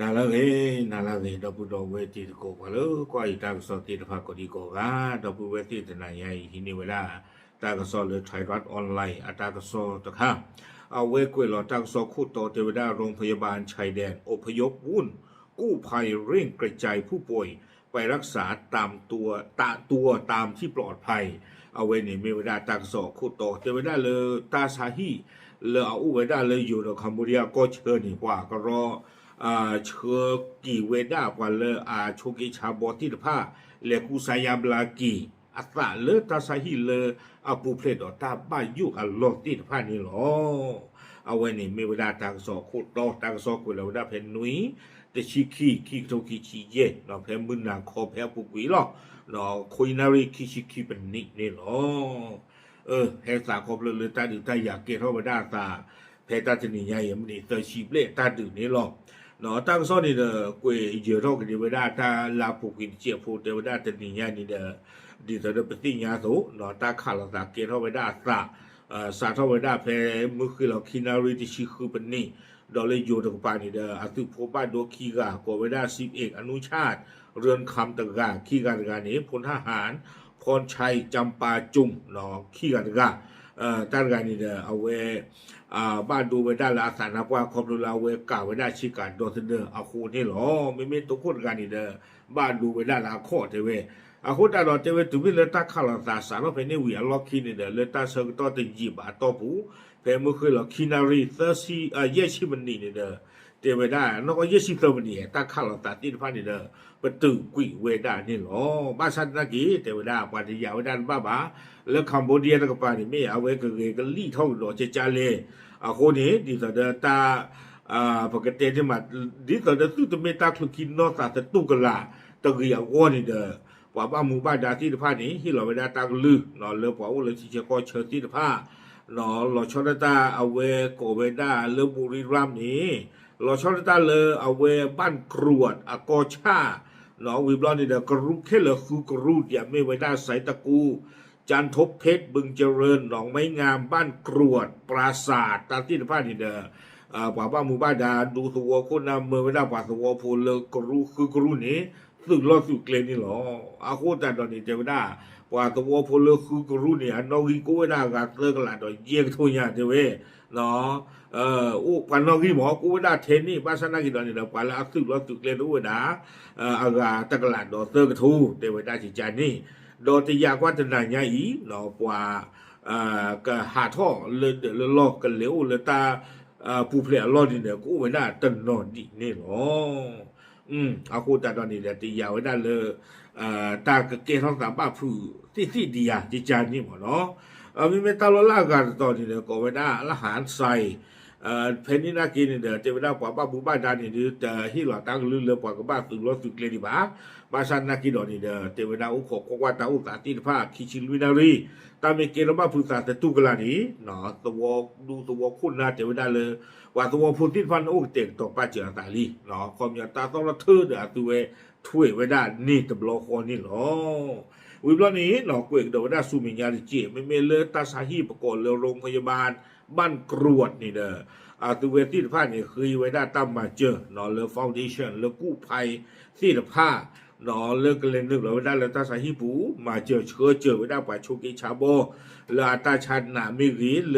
နာလာကေနာလာကေတော့ဘူးတော့ဝဲတီတကိုဘာလို့ကွာဤတာကစောတီတဖာကိုဒီကိုကတော့ဘူးဝဲတီတနာယိဟိနေဝလာတာကစောလေထိုင်ရတ်အွန်လိုင်းအတာကစောတခါအဝဲကွေလောတာကစောခုတော်တေဝဒโรงพยาบาลชายแดนอพยพวุ่น กู้ภัยเร่งกระจายผู้ป่วย ไปรักษาตามตัวตาตัวตามที่ปลอดภัย เอาไว้ในเมวดาตักสอขุดต่อเทวดาเลยตาสาฮีเลยเอาอุเวดาเลยอยู่ในคัมพูเดียก็เชิญนี่กว่าก็รอ ่าชกีเวด้าค，车几位大官了啊，出给查波地的怕，来古萨亚布拉基啊，打了他萨希了啊，不配า他把有啊落地的怕你咯。啊，我呢没有打当说苦到当说苦了，我打偏ด，แต่ผ้านี่หรอเอาไว้นี่มีเวลาตรงแล้วได้เพนนุ้ยแต่ชีคีโชคกีชีเย่เราเพนมึนนาคอแพ้ปุกุยหรอเราคุยนารีคีชีคีเป็นนิดนี่หรอเออแพ้สาคบเลยตาดื้อตาอยากเกลียดเขาไปด่าตาแพ้ตาจะหนีใหญ่ยังไม่ดีเตยชีเปล่ตาดื้อนี่หรอก 那当说你的鬼接受给你们那他拉普给你接触，对不对？等你呀，你的你的那不是伢头，那他看了啥，给他们那啥，呃，啥他们那拍，没去了，去那瑞的西去本呢？เราเลยอยู่ตรงป่านี่เด้ออาตุพบ้านโดคีกากวเวดาสิบเอกอนุชาตเรือนคำตะกาคีกาตะกานี้พลทหารพรชัยจำปาจุ่มหนอคีกาตะกา เ单个你的 away 啊，办都为咱拉三那关，可不拉为干为咱去干，都是า啊，苦的咯，明明都困干你的，า都为咱拉苦的喂。อาคูนี่เหรอไม่มีตัวคนการนีเดอร์บ้านดูไปได้ลาโคเทเวอาคูนได้รอเทเวตุบิเลต้าข้าลตาสารเพนิวิอัลล็อกคินเดอเลต้าเซอร์ตอติจิบาตอปูเพมื่อคือหรอคินารีเซอร์ซีอ่าเยชิมันนี่เดอ 对不对？那个也是这么的，但看了咱地方里的不都贵为的，你咯，马上那给对不对？把你要的爸爸，那康波迪那个把你们要为个个里头落在家里，啊，后年你说的他啊，不给爹的嘛，你说的都都没打出去，那啥的都个啦，都个要我的的。ว่าบ้ามูบ้านดาที่ผ้านี้ที่เราไม่ได้ตังลือนอเลือปอว่าเลยที่เชียก็เชิญที่ผ้านอหลอชอนตาเอาเวโกเวด้าเลือบุรีรัมนี้ เราชดตาเลยเอาเวบ้านกรวดอากอชาเนาะวิบลอนี่เดกรุกแค่เลยคือกรูอย่าไม่ไว้ได้ใส่ตะกู จันทบเพชรบึงเจริญหนองไม้งามบ้านกรวด ปราศาสตร์ตาที่ผ้านี่เดออ่าป่าบ้านหมู่บ้านดาดูตัวคนนำเมืองไม่ได้ป่าตัวพูนเลยกรูคือกรูนี้สึกลอสึกเกลนี่หรออาโคตาดอนนี่เจวดาปว่าตัวพลคือกรุนี่อันนอกิโกเวดากาเตกลาดอเยกทุญาเจเว เนาะเอ่ออุปันนอกิหมอกูเวดาเทนี่ปัสนากิดอนนี่ดอปาลาสึกลอสึกเกลดูเวดาเอ่ออากาตะกลาดอเตกทูเทวดาสิจานี่ดอติยากวัฒนาญาอีเนาะปว่าเอ่อกะหาท่อเลเลลอกกันเหลวเลตาเอ่อผู้เพลอลอนี่เนี่ยกูเวดาตันนอดินี่หรอ อืมအခုတတော်နေတဲ့တရားဝဒလေအာတာကကေထောင်းတာပဖူတိတိဒီယာဒီချာနေ เออมีเมตาโลล่ากันตอนนี้เนี่ยกอเวด้าละหารไซเออเพนนี่นากินเดเจวิดาปวบ้าบูบ้าดานี่เดแต่ฮิลอตั้งลือเลือปวกบ้าตุลสุกเกลดิบาบาชันน่ากินดอนี่เดเจวิดาอุกขกวาตาอุกตาตีนผ้าคิชิลุนารีตามเมกเกอร์มาพุสาตตุกลานี้เนาะตัวดูตัวคุณนาเจวิดาเลยว่าตัวพูติฟันอุเต็งตกป้าเจอตาลีเนาะความอยาตาต้องระเทือเดอตัว ถ้วยไว้ได้นี่ตบลอคอนี่หรอวิบลอนี้เนาะกวยเดวได้สุมิญาลิเจไม่เมเลตาสาฮีประกอบเลยโรงพยาบาล บ้านกรวดนี่เด้ออาตัวเวที่ผ้านี่คือไว้ได้ตั้มมาเจอเนาะเลฟาวเดชั่นเลกู้ภัยที่ผ้าเนาะเลิกกันเลยนึกเลยว่าได้เลยตาสาฮีปูมาเจอเชื้อเจอไว้ได้ป่าโชกิชาโบเลอาตาชันนามิรีเล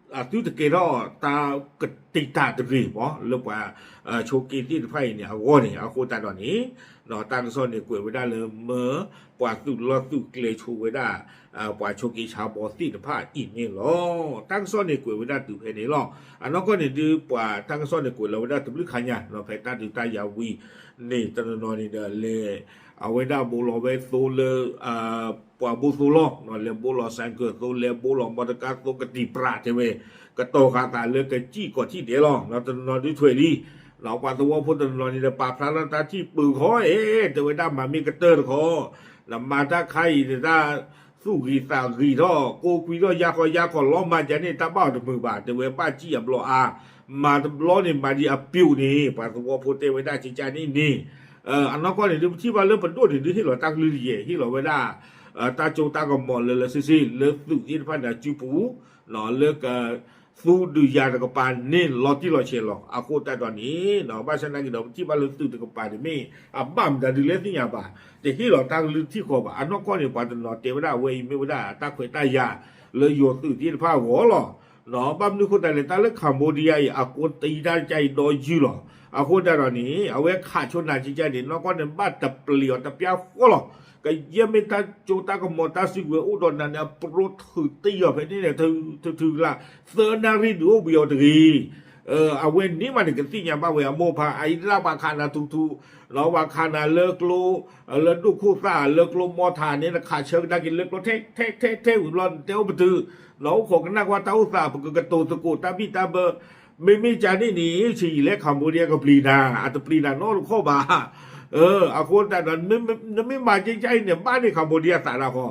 အတူတကယ်တော့တာတိတာတရီပေါ့လောပါအချိုကီတိဖိုင်နေအဝေါ်နေအခုတတော်နေတော့တန်စောနေကွေဝဒလမပွာသူလောသူကလေချိုဝဒအပွာချိုကီချာဘောတိတဖာဤနေလောတန်စောနေကွေဝဒသူဖဲနေလောအနောက်ကနေဒီပွာတန်စောနေကွေလောဝဒသူခညာတော့ဖဲတတူတယာဝီနေတတော်နေလေ เอาไว้ได้บุลอไว้ซูเลอ่าปาบุสูลอกนอนเลียบุลอแสงเกิดสูเลียบุลอมอดกาสูกติปราใช่ไหมกระโตคาตาเลือกกจี้กอดที่เดียลองเราจะนอนด้วยถ้วยดีเราปัสสาวะพุทธนอนในป่าพระรัตาที่ปืนคอเอ๊จะไว้ได้มามีกระเตอร์คอลำมาถ้าใครจะสู้กีตากีท่อกูกีท่อยาคอยาคอล้อมาจะนี่ตาบ้าตะมือบาทไว้ป้าจี้อับรออามาล้อเนี่มาดีอับปิวนี่ปัสสาวะพุทธเตว้ได้จิจานี่นี่ เอออันนั้นก็เนี่ยที่ว่าเริ่มเป็นตัวที่ดีที่เราตั้งลือเย่ที่เราเวลาเออตาจงตากมอเลยเลยซิซิเลิกสุดที่พันดาจูปูเนาะเลิกเออสู้ดูยาตะกปานนี่รอที่เราเชียร์เราอาโคตาตอนนี้เนาะบ้านฉันนั่งกินเราที่บ้านเราสู้ตะกปานนี่ไม่อ่ะบ้ามแต่ดูเล็กนี่ยาบ้าแต่ที่เราตั้งลือที่ขอบอันนั้นก็เนี่ยปัจจุบันเทวดาเวยไม่ได้ตาเคยตายาเลยโยตื่นที่ผ้าหัวหรอ လောနော်ပမ်နုခုတလည်းတလည်းကမ္ဘောဒီးယားရဲ့အကိုတီဒါကြိုက်တော့ယူလောအခုတရနီအဝဲခါချုံနာကြည့်ကြတယ်နော်ကနေဘတ်တပလီော်တပြဖောလောကယမတာချိုတာကမောတာစီဝဲဥဒနာနာပရိုထတီရဖဲနေတူတူတူလာသနာရီဒိုဘီယောတကြီး เอออาเว้นนี่มันกันที่ยาบ้าเวียโมพาไอ้ลาบาคานาทุทูเราบาคานาเลิกโลเลิกดูคู่ซาเลิกโลมอทานนี่นะขาเชิงนักกินเลิกโลเทกเทกเทกเทกอุลอนเตียวปตือเราของนักว่าเต้าซาปกกระตูตะกูตาบีตาเบอร์ไม่มีจานี่หนีฉี่เล็กคำบูเดียกับปรีนาอัตปรีนาโนลูกข้อบาเอออาคนแต่นั้นไม่ไม่มาใจใจเนี่ยบ้านในคำบูเดียสาราคอ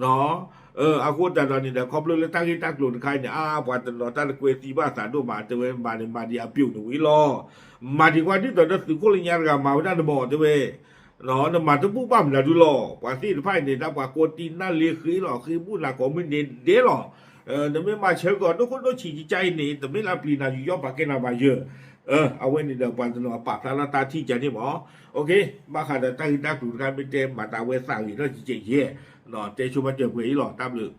เนาะ เอออาคนแต่นั้นนี่เนี่ยครอบเลยตั้งที่ตั้งหลุนใครเนี่ยอาวันตลอดตั้งเกวสีบ้าสาดูมาเจเวมาในมาดีอาปิวหนุ่ยรอมาดีกว่าที่ตอนนั้นสุโขลิญาณกับมาวันนั้นบอกเจเว နော်နမတပူပမလာဒူလောပါစီဖိုင်နေတာပါကိုတီနာလေခီလောခီဘူးလာကောမင်းနေဒေလောအဲနမေမချေကောတော့ကိုတော့ချီချိုင်နေတမေလာပလီနာယူရောပါကေနာပါယေ เออเอาไว้ในเดือนปันสนอปากทารตาที่จะที่หมอโอเคมาขาดตั้งตั้งถูกการเป็นเต็มบาตาเวสังอีกแล้วจีเจี๊ยนอเตชุมาเจอเวยหล่อตามหรือ